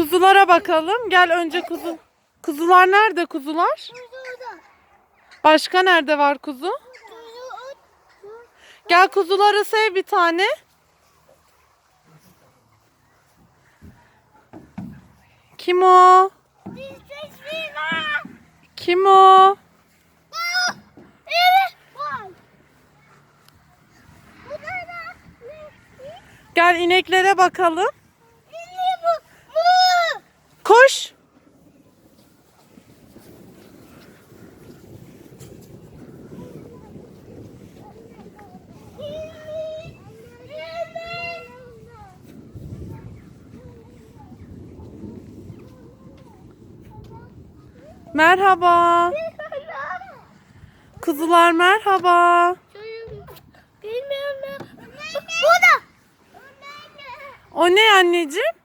Kuzulara bakalım. Gel önce kuzu. Kuzular nerede kuzular? Başka nerede var kuzu? Gel kuzuları sev bir tane. Kim o? Kim o? Gel ineklere bakalım. Koş. Merhaba. Kuzular merhaba. Bilmiyorum. Da. O ne anneciğim?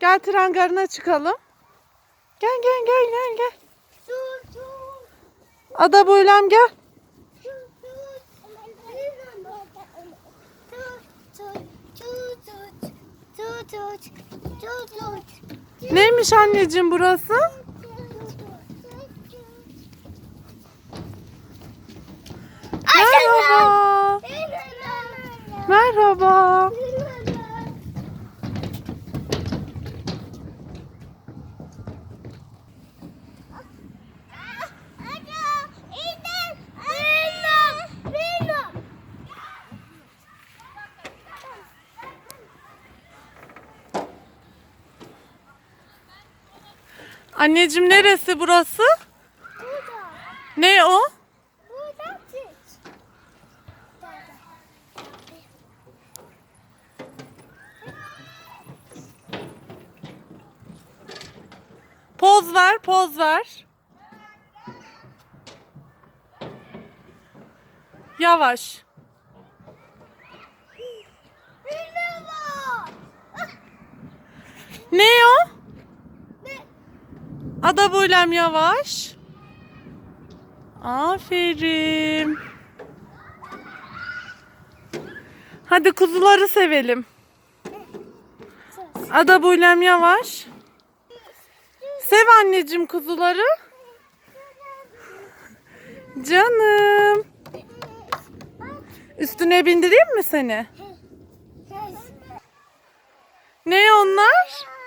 Gel. Tren garına çıkalım. Gel gel gel gel gel. Ada Boylem gel. Neymiş anneciğim burası? Merhaba. Merhaba. Anneciğim neresi burası? Ne o? Poz ver, poz ver. Yavaş. Ne? Ada Boylem yavaş. Aferin. Hadi kuzuları sevelim. Ada Boylem yavaş. Sev anneciğim kuzuları. Canım. Üstüne bindireyim mi seni? Ne onlar?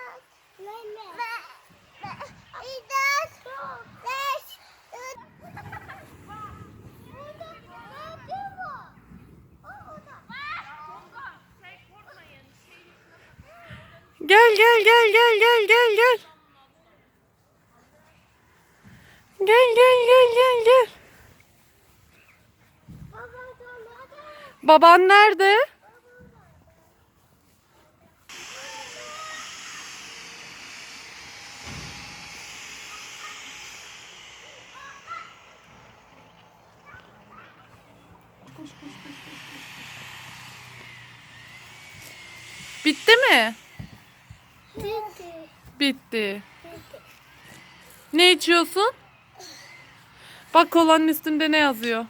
Gel gel gel gel gel gel gel. Gel gel gel gel gel. Baban nerede? Bitti mi? Bitti. Ne içiyorsun? Bak kolanın üstünde ne yazıyor?